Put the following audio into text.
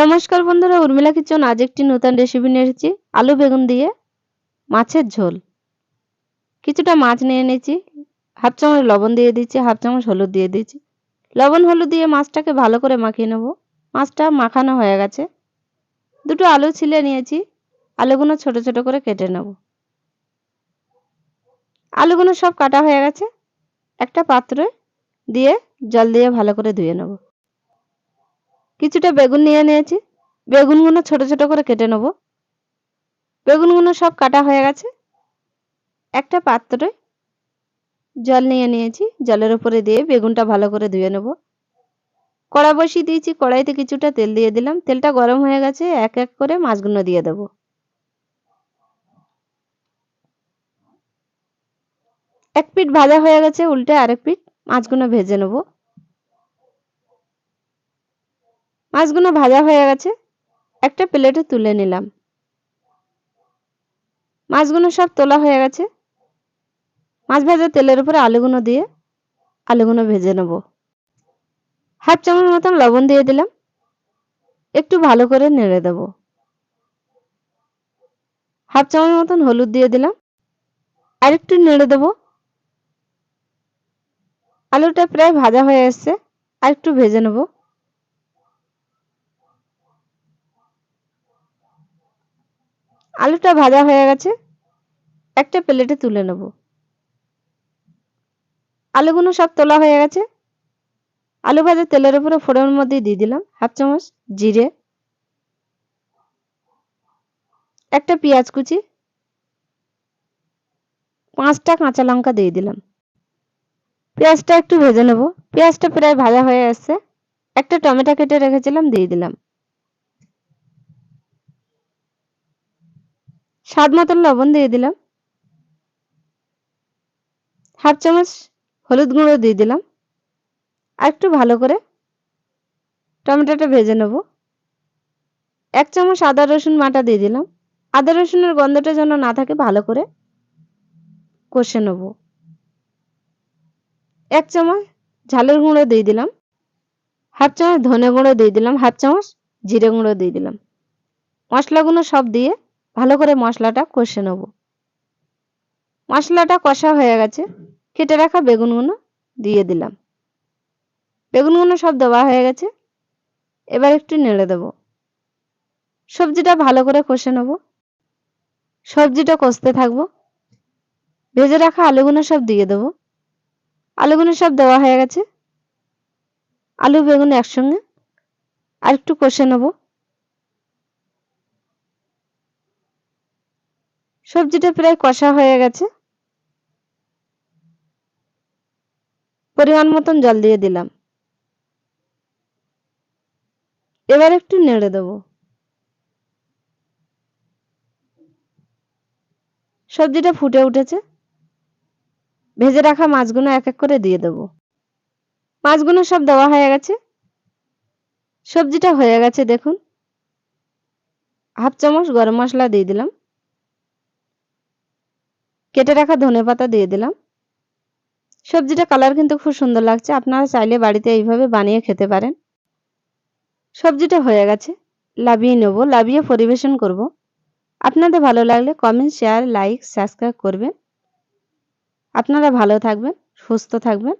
নমস্কার বন্ধুরা, উর্মিলা কিচন, আজ একটি নতুন রেসিপি নিয়ে এসেছি, আলু বেগুন দিয়ে মাছের ঝোল। কিছুটা মাছ নিয়ে এনেছি হাফ চামচ লবণ দিয়ে দিচ্ছি হাফ চামচ হলুদ দিয়ে দিচ্ছি লবণ হলুদ দিয়ে মাছটাকে ভালো করে মাখিয়ে নেব। মাছটা মাখানো হয়ে গেছে। দুটো আলু ছিলে নিয়েছি, আলুগুলো ছোট ছোট করে কেটে নেব। আলুগুলো সব কাটা হয়ে গেছে, একটা পাত্রে দিয়ে জল দিয়ে ভালো করে ধুয়ে নেব। কিছুটা বেগুন নিয়ে নিয়েছি। বেগুনগুলো ছোট ছোট করে কেটে নেব। বেগুনগুলো সব কাটা হয়ে গেছে। একটা পাত্রে জল নিয়ে নিয়েছি। জলের উপরে দিয়ে বেগুনটা ভালো করে ধুয়ে নেব। কড়া বসিয়ে দিয়েছি। কড়াইতে কিছুটা তেল দিয়ে দিলাম। তেলটা গরম হয়ে গেছে। এক এক করে মাছগুলো দিয়ে দেব। এক পিঠ ভাজা হয়ে গেছে। উল্টে আরেক পিঠ মাছগুলো ভেজে নেব। মাছগুলো ভাজা হয়ে গেছে, একটা প্লেটে তুলে নিলাম। মাছগুলো সব তোলা হয়ে গেছে। মাছ ভাজা তেলের উপরে আলুগুলো দিয়ে আলুগুলো ভেজে নেব। হাফ চামচ মতন লবণ দিয়ে দিলাম। একটু ভালো করে নেড়ে দেব। হাফ চামচ মতন হলুদ দিয়ে দিলাম। আর একটু নেড়ে দেব। আলুটা প্রায় ভাজা হয়ে এসছে। আর একটু ভেজে নেব। আলুটা ভাজা হয়ে গেছে, একটা প্লেটে তুলে নেব। আলুগুলো সব তোলা হয়ে গেছে। আলু ভাজা তেলের উপরে ফোড়নের মধ্যে দিয়ে দিলাম হাফ চামচ জিরে, একটা পেঁয়াজ কুচি, পাঁচটা কাঁচা লঙ্কা দিয়ে দিলাম। পেঁয়াজটা একটু ভেজে নেব। পেঁয়াজটা প্রায় ভাজা হয়ে আসছে একটা টমেটো কেটে রেখেছিলাম, দিয়ে দিলাম। স্বাদ মতন লবণ দিয়ে দিলাম। হাফ চামচ হলুদ গুঁড়ো দিয়ে দিলাম। আর একটু ভালো করে টমেটোটা ভেজে নেব। এক চামচ আদা রসুন বাটা দিয়ে দিলাম। আদা রসুনের গন্ধটা যেন না থাকে, ভালো করে কষে নেব। এক চামচ ঝালের গুঁড়ো দিয়ে দিলাম। হাফ চামচ ধনে গুঁড়ো দিয়ে দিলাম। হাফ চামচ জিরে গুঁড়ো দিয়ে দিলাম। মশলাগুলো সব দিয়ে ভালো করে মশলাটা কষে নেব। মশলাটা কষা হয়ে গেছে। কেটে রাখা বেগুনগুলো দিয়ে দিলাম। বেগুনগুলো সব দেওয়া হয়ে গেছে। এবার একটু নেড়ে দেব। সবজিটা ভালো করে কষে নেব। সবজিটা কষতে থাকব। ভেজে রাখা আলুগুলো সব দিয়ে দেবো। আলুগুলো সব দেওয়া হয়ে গেছে। আলু বেগুন একসঙ্গে। আর একটু কষে নেব। সবজিটা প্রায় কষা হয়ে গেছে। পরিমাণ মতন জল দিয়ে দিলাম। এবার একটু নেড়ে দেব। সবজিটা ফুটে উঠেছে। ভেজে রাখা মাছগুলো এক এক করে দিয়ে দেব। মাছগুলো সব দেওয়া হয়ে গেছে। সবজিটা হয়ে গেছে, দেখুন। হাফ চামচ গরম মশলা দিয়ে দিলাম। কেটে রাখা ধনে পাতা দিয়ে দিলাম। সবজিটা কালার কিন্তু খুব সুন্দর লাগছে। আপনারা চাইলে বাড়িতে এইভাবে বানিয়ে খেতে পারেন। সবজিটা হয়ে গেছে, লাভিয়ে নেব, লাভিয়ে পরিবেশন করব। আপনাদের ভালো লাগলে কমেন্ট শেয়ার লাইক সাবস্ক্রাইব করবেন। আপনারা ভালো থাকবেন, সুস্থ থাকবেন।